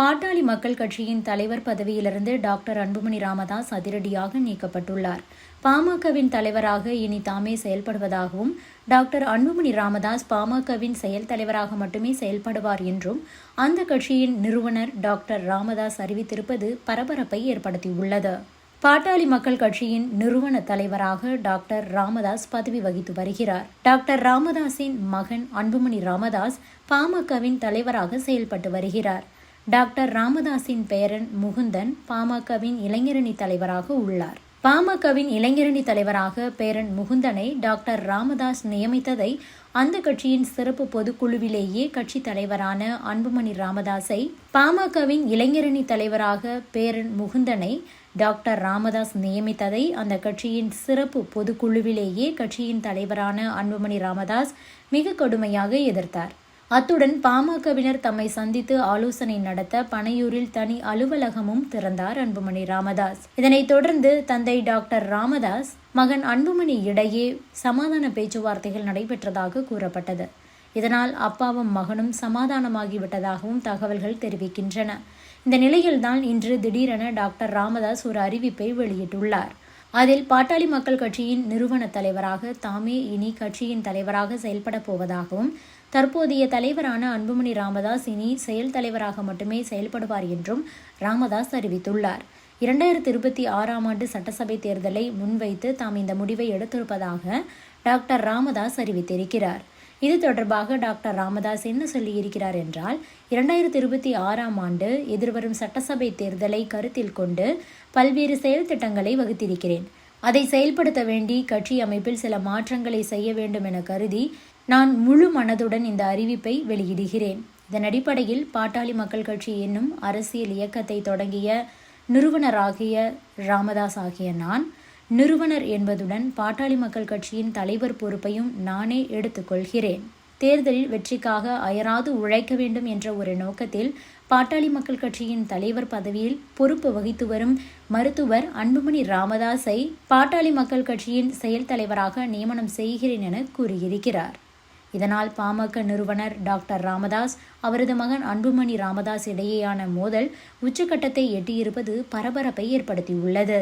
பாட்டாளி மக்கள் கட்சியின் தலைவர் பதவியிலிருந்து டாக்டர் அன்புமணி ராமதாஸ் அதிரடியாக நீக்கப்பட்டுள்ளார். பாமகவின் தலைவராக இனி தாமே செயல்படுவதாகவும் டாக்டர் அன்புமணி ராமதாஸ் பாமகவின் செயல் தலைவராக மட்டுமே செயல்படுவார் என்றும் அந்த கட்சியின் நிறுவனர் டாக்டர் ராமதாஸ் அறிவித்திருப்பது பரபரப்பை ஏற்படுத்தியுள்ளது. பாட்டாளி மக்கள் கட்சியின் நிறுவன தலைவராக டாக்டர் ராமதாஸ் பதவி வகித்து வருகிறார். டாக்டர் ராமதாஸின் மகன் அன்புமணி ராமதாஸ் பாமகவின் தலைவராக செயல்பட்டு வருகிறார். டாக்டர் ராமதாஸின் பேரன் முகுந்தன் பாமகவின் இளைஞரணி தலைவராக உள்ளார். பாமகவின் இளைஞரணி தலைவராக பேரன் முகுந்தனை டாக்டர் ராமதாஸ் நியமித்ததை அந்த கட்சியின் சிறப்பு பொதுக்குழுவிலேயே கட்சி தலைவரான அன்புமணி ராமதாஸை பாமகவின் இளைஞரணி தலைவராக பேரன் முகுந்தனை டாக்டர் ராமதாஸ் நியமித்ததை அந்த கட்சியின் சிறப்பு பொதுக்குழுவிலேயே கட்சியின் தலைவரான அன்புமணி ராமதாஸ் மிக கடுமையாக எதிர்த்தார். அத்துடன் பாமகவினர் தம்மை சந்தித்து ஆலோசனை நடத்த பனையூரில் தனி அலுவலகமும் திறந்தார் அன்புமணி ராமதாஸ். இதனைத் தொடர்ந்து தந்தை டாக்டர் ராமதாஸ் மகன் அன்புமணி இடையே சமாதான பேச்சுவார்த்தைகள் நடைபெற்றதாக கூறப்பட்டது. இதனால் அப்பாவும் மகனும் சமாதானமாகிவிட்டதாகவும் தகவல்கள் தெரிவிக்கின்றன. இந்த நிலையில்தான் இன்று திடீரென டாக்டர் ராமதாஸ் ஒரு அறிவிப்பை வெளியிட்டுள்ளார். அதில் பாட்டாளி மக்கள் கட்சியின் நிறுவன தலைவராக தாமே இனி கட்சியின் தலைவராக செயல்பட போவதாகவும் தற்போதைய தலைவரான அன்புமணி ராமதாஸ் இனி செயல் தலைவராக மட்டுமே செயல்படுவார் என்றும் ராமதாஸ் அறிவித்துள்ளார். இரண்டாயிரத்தி இருபத்தி ஆறாம் ஆண்டு சட்டசபை தேர்தலை முன்வைத்து தாம் இந்த முடிவை எடுத்திருப்பதாக டாக்டர் ராமதாஸ் அறிவித்திருக்கிறார். இது தொடர்பாக டாக்டர் ராமதாஸ் என்ன சொல்லியிருக்கிறார் என்றால் இரண்டாயிரத்தி இருபத்தி ஆறாம் ஆண்டு எதிர்வரும் சட்டசபை தேர்தலை கருத்தில் கொண்டு பல்வேறு செயல் திட்டங்களை வகுத்திருக்கிறேன். அதை செயல்படுத்த வேண்டி கட்சி அமைப்பில் சில மாற்றங்களை செய்ய வேண்டும் என கருதி நான் முழு மனதுடன் இந்த அறிவிப்பை வெளியிடுகிறேன். இதன் அடிப்படையில் பாட்டாளி மக்கள் கட்சி என்னும் அரசியல் இயக்கத்தை தொடங்கிய நிறுவனராகிய ராமதாஸ் ஆகிய நான் நிறுவனர் என்பதுடன் பாட்டாளி மக்கள் கட்சியின் தலைவர் பொறுப்பையும் நானே எடுத்துக்கொள்கிறேன். தேர்தலில் வெற்றிக்காக அயராது உழைக்க வேண்டும் என்ற ஒரு நோக்கத்தில் பாட்டாளி மக்கள் கட்சியின் தலைவர் பதவியில் பொறுப்பு வகித்து வரும் மருத்துவர் அன்புமணி ராமதாஸை பாட்டாளி மக்கள் கட்சியின் செயல் தலைவராக நியமனம் செய்கிறேன் என கூறியிருக்கிறார். இதனால் பாமக நிறுவனர் டாக்டர் ராமதாஸ் அவரது மகன் அன்புமணி ராமதாஸ் இடையேயான மோதல் உச்சக்கட்டத்தை எட்டியிருப்பது பரபரப்பை ஏற்படுத்தியுள்ளது.